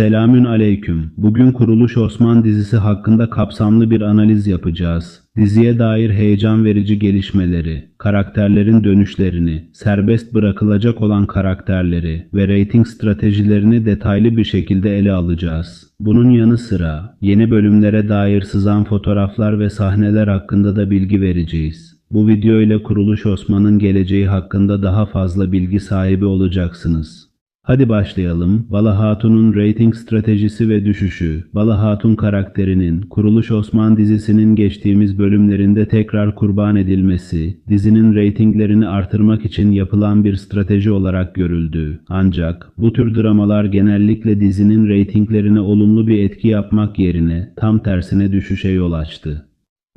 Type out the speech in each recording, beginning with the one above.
Selamün aleyküm. Bugün Kuruluş Osman dizisi hakkında kapsamlı bir analiz yapacağız. Diziye dair heyecan verici gelişmeleri, karakterlerin dönüşlerini, serbest bırakılacak olan karakterleri ve reyting stratejilerini detaylı bir şekilde ele alacağız. Bunun yanı sıra yeni bölümlere dair sızan fotoğraflar ve sahneler hakkında da bilgi vereceğiz. Bu video ile Kuruluş Osman'ın geleceği hakkında daha fazla bilgi sahibi olacaksınız. Hadi başlayalım. Bala Hatun'un rating stratejisi ve düşüşü. Bala Hatun karakterinin Kuruluş Osman dizisinin geçtiğimiz bölümlerinde tekrar kurban edilmesi, dizinin reytinglerini artırmak için yapılan bir strateji olarak görüldü. Ancak bu tür dramalar genellikle dizinin reytinglerine olumlu bir etki yapmak yerine tam tersine düşüşe yol açtı.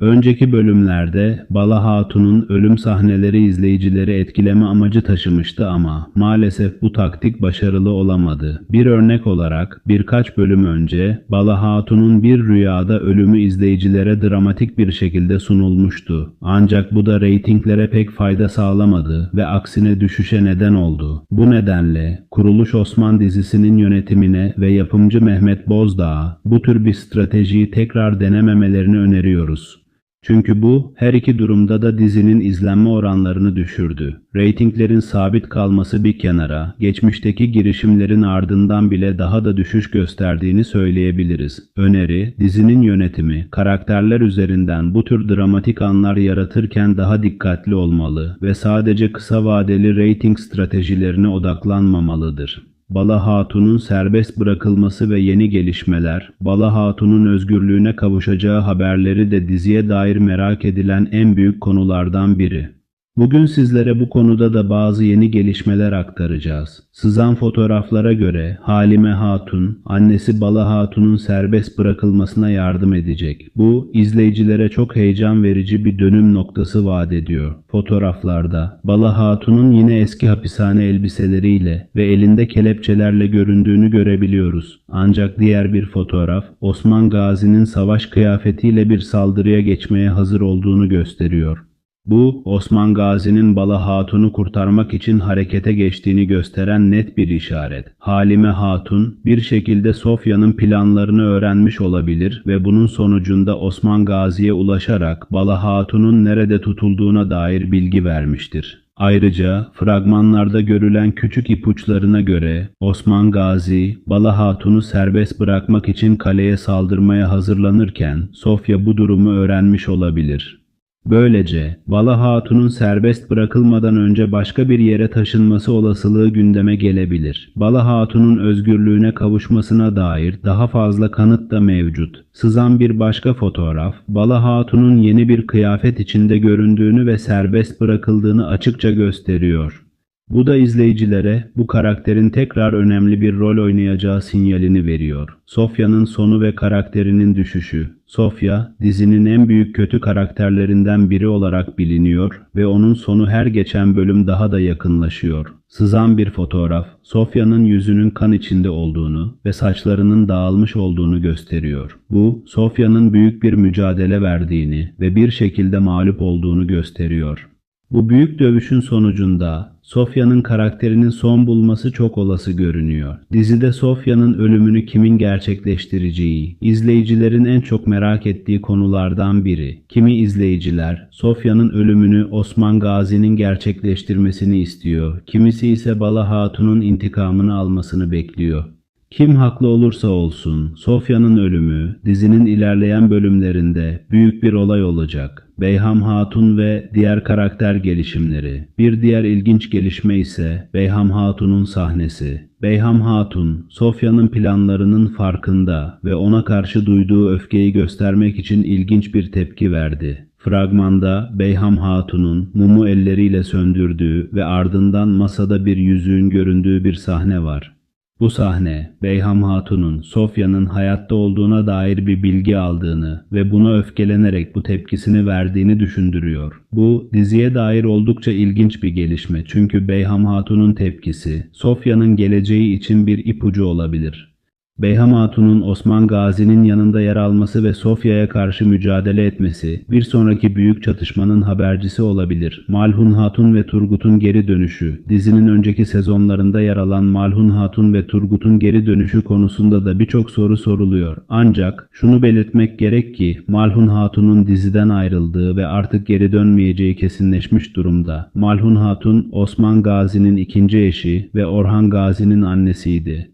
Önceki bölümlerde Bala Hatun'un ölüm sahneleri izleyicileri etkileme amacı taşımıştı ama maalesef bu taktik başarılı olamadı. Bir örnek olarak birkaç bölüm önce Bala Hatun'un bir rüyada ölümü izleyicilere dramatik bir şekilde sunulmuştu. Ancak bu da reytinglere pek fayda sağlamadı ve aksine düşüşe neden oldu. Bu nedenle Kuruluş Osman dizisinin yönetimine ve yapımcı Mehmet Bozdağ'a bu tür bir stratejiyi tekrar denememelerini öneriyoruz. Çünkü bu her iki durumda da dizinin izlenme oranlarını düşürdü. Ratinglerin sabit kalması bir kenara, geçmişteki girişimlerin ardından bile daha da düşüş gösterdiğini söyleyebiliriz. Öneri, dizinin yönetimi, karakterler üzerinden bu tür dramatik anlar yaratırken daha dikkatli olmalı ve sadece kısa vadeli rating stratejilerine odaklanmamalıdır. Bala Hatun'un serbest bırakılması ve yeni gelişmeler, Bala Hatun'un özgürlüğüne kavuşacağı haberleri de diziye dair merak edilen en büyük konulardan biri. Bugün sizlere bu konuda da bazı yeni gelişmeler aktaracağız. Sızan fotoğraflara göre Halime Hatun, annesi Bala Hatun'un serbest bırakılmasına yardım edecek. Bu, izleyicilere çok heyecan verici bir dönüm noktası vaat ediyor. Fotoğraflarda Bala Hatun'un yine eski hapishane elbiseleriyle ve elinde kelepçelerle göründüğünü görebiliyoruz. Ancak diğer bir fotoğraf Osman Gazi'nin savaş kıyafetiyle bir saldırıya geçmeye hazır olduğunu gösteriyor. Bu, Osman Gazi'nin Bala Hatun'u kurtarmak için harekete geçtiğini gösteren net bir işaret. Halime Hatun, bir şekilde Sofya'nın planlarını öğrenmiş olabilir ve bunun sonucunda Osman Gazi'ye ulaşarak Bala Hatun'un nerede tutulduğuna dair bilgi vermiştir. Ayrıca fragmanlarda görülen küçük ipuçlarına göre Osman Gazi, Bala Hatun'u serbest bırakmak için kaleye saldırmaya hazırlanırken Sofya bu durumu öğrenmiş olabilir. Böylece Bala Hatun'un serbest bırakılmadan önce başka bir yere taşınması olasılığı gündeme gelebilir. Bala Hatun'un özgürlüğüne kavuşmasına dair daha fazla kanıt da mevcut. Sızan bir başka fotoğraf, Bala Hatun'un yeni bir kıyafet içinde göründüğünü ve serbest bırakıldığını açıkça gösteriyor. Bu da izleyicilere bu karakterin tekrar önemli bir rol oynayacağı sinyalini veriyor. Sofya'nın sonu ve karakterinin düşüşü. Sofya, dizinin en büyük kötü karakterlerinden biri olarak biliniyor ve onun sonu her geçen bölüm daha da yakınlaşıyor. Sızan bir fotoğraf, Sofya'nın yüzünün kan içinde olduğunu ve saçlarının dağılmış olduğunu gösteriyor. Bu, Sofya'nın büyük bir mücadele verdiğini ve bir şekilde mağlup olduğunu gösteriyor. Bu büyük dövüşün sonucunda Sofya'nın karakterinin son bulması çok olası görünüyor. Dizide Sofya'nın ölümünü kimin gerçekleştireceği, izleyicilerin en çok merak ettiği konulardan biri. Kimi izleyiciler Sofya'nın ölümünü Osman Gazi'nin gerçekleştirmesini istiyor, kimisi ise Bala Hatun'un intikamını almasını bekliyor. Kim haklı olursa olsun Sofya'nın ölümü dizinin ilerleyen bölümlerinde büyük bir olay olacak. Beyham Hatun ve diğer karakter gelişimleri. Bir diğer ilginç gelişme ise Beyham Hatun'un sahnesi. Beyham Hatun, Sofya'nın planlarının farkında ve ona karşı duyduğu öfkeyi göstermek için ilginç bir tepki verdi. Fragmanda Beyham Hatun'un mumu elleriyle söndürdüğü ve ardından masada bir yüzüğün göründüğü bir sahne var. Bu sahne, Beyham Hatun'un Sofya'nın hayatta olduğuna dair bir bilgi aldığını ve buna öfkelenerek bu tepkisini verdiğini düşündürüyor. Bu, diziye dair oldukça ilginç bir gelişme çünkü Beyham Hatun'un tepkisi, Sofya'nın geleceği için bir ipucu olabilir. Beyham Hatun'un Osman Gazi'nin yanında yer alması ve Sofya'ya karşı mücadele etmesi bir sonraki büyük çatışmanın habercisi olabilir. Malhun Hatun ve Turgut'un geri dönüşü Dizinin önceki sezonlarında yer alan Malhun Hatun ve Turgut'un geri dönüşü konusunda da birçok soru soruluyor. Ancak şunu belirtmek gerek ki Malhun Hatun'un diziden ayrıldığı ve artık geri dönmeyeceği kesinleşmiş durumda. Malhun Hatun Osman Gazi'nin ikinci eşi ve Orhan Gazi'nin annesiydi.